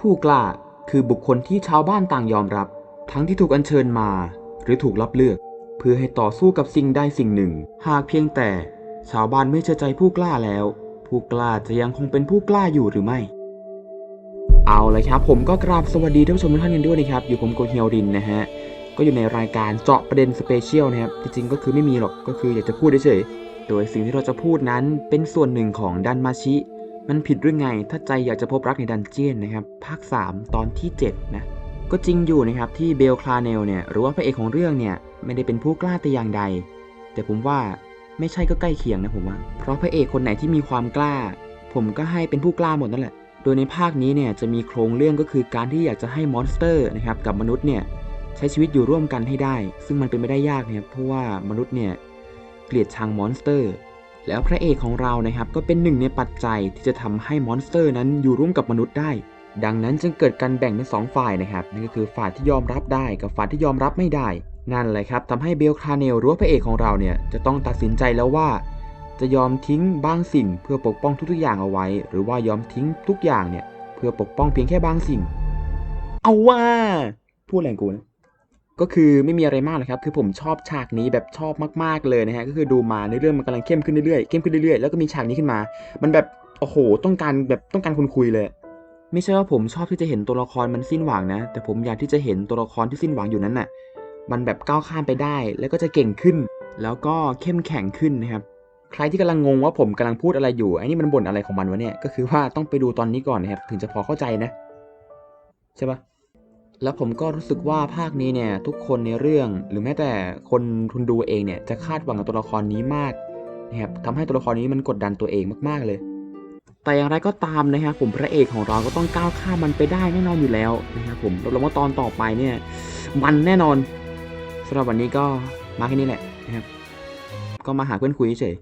ผู้กล้าคือบุคคลที่ชาวบ้านต่างยอมรับ ทั้งที่ถูกอัญเชิญมา หรือถูกรับเลือก เพื่อให้ต่อสู้กับสิ่งใดสิ่งหนึ่ง หากเพียงแต่ชาวบ้านไม่เชื่อใจผู้กล้าแล้ว ผู้กล้าจะยังคงเป็นผู้กล้าอยู่หรือไม่ เอาเลยครับ ผมก็กราบสวัสดีท่านผู้ชมทุกท่านกันด้วยนะครับ อยู่ผมโกเฮียวรินนะฮะก็อยู่ในรายการเจาะประเด็นสเปเชียลนะครับจริงๆก็คือไม่มีหรอกก็คืออยากจะพูดเฉยๆโดยสิ่งที่เราจะพูดนั้นเป็นส่วนหนึ่งของดันมาชิ มันผิดหรือไง ถ้าใจอยากจะพบรักในดันเจียนนะครับ ภาค 3 ตอนที่ 7 นะ ก็จริงอยู่นะครับที่เบลคลาเนลเนี่ย หรือว่าพระเอกของเรื่องเนี่ย ไม่ได้เป็นผู้กล้าแต่อย่างใด แต่ผมว่าไม่ใช่ก็ใกล้เคียงนะผมว่า เพราะพระเอกคนไหนที่มีความกล้า ผมก็ให้เป็นผู้กล้าหมดนั่นแหละ โดยในภาคนี้เนี่ยจะมีโครงเรื่องก็คือการที่อยากจะให้มอนสเตอร์นะครับกับมนุษย์เนี่ยใช้ชีวิตอยู่ร่วมกันให้ได้ ซึ่งมันเป็นไม่ได้ยากนะครับเพราะว่ามนุษย์เนี่ยเกลียดชังมอนสเตอร์ แล้วพระเอกของเรานะครับก็เป็นหนึ่งในปัจจัยที่จะทำให้มอนสเตอร์นั้นอยู่ร่วมกับมนุษย์ได้ ดังนั้นจึงเกิดการแบ่งเป็นสองฝ่ายนะครับนั่นก็คือฝ่ายที่ยอมรับได้กับฝ่ายที่ยอมรับไม่ได้ นั่นแหละครับทำให้เบลคาเนลหรือว่าพระเอกของเราเนี่ยจะต้องตัดสินใจแล้วว่า จะยอมทิ้งบางสิ่งเพื่อปกป้องทุกๆอย่างเอาไว้ หรือว่ายอมทิ้งทุกอย่างเนี่ยเพื่อปกป้องเพียงแค่บางสิ่ง เอาว่าพูดแรงกูนะ ก็คือไม่มีอะไรมากเลยครับ คือผมชอบฉากนี้แบบชอบมากๆเลยนะฮะ ก็คือดูมาในเรื่องมันกำลังเข้มขึ้นเรื่อยๆ เข้มขึ้นเรื่อยๆ แล้วก็มีฉากนี้ขึ้นมา มันแบบ โอ้โห ต้องการแบบต้องการคนคุยเลย ไม่ใช่ว่าผมชอบที่จะเห็นตัวละครมันสิ้นหวังนะ แต่ผมอยากที่จะเห็นตัวละครที่สิ้นหวังอยู่นั้นน่ะ มันแบบก้าวข้ามไปได้ แล้วก็จะเก่งขึ้น แล้วก็เข้มแข็งขึ้นนะครับ ใครที่กำลังงงว่าผมกำลังพูดอะไรอยู่ ไอ้นี่มันบ่นอะไรของมันวะเนี่ย ก็คือว่าต้องไปดูตอนนี้ก่อนนะครับ ถึงจะพอเข้าใจนะ ใช่ปะ แล้วผมก็รู้สึกว่าภาคนี้เนี่ยทุกคนในเรื่อง หรือแม้แต่คนทุนดูเองเนี่ยจะคาดหวังกับตัวละครนี้มากนะครับทำให้ตัวละครนี้มันกดดันตัวเองมากๆเลย แต่อย่างไรก็ตามนะครับผมพระเอกของเราก็ต้องก้าวข้ามมันไปได้แน่นอนอยู่แล้วนะครับผมรับรองว่าตอนต่อไปเนี่ยมันแน่นอนสำหรับวันนี้ก็มาแค่นี้แหละนะครับก็มาหาเพื่อนคุยเฉย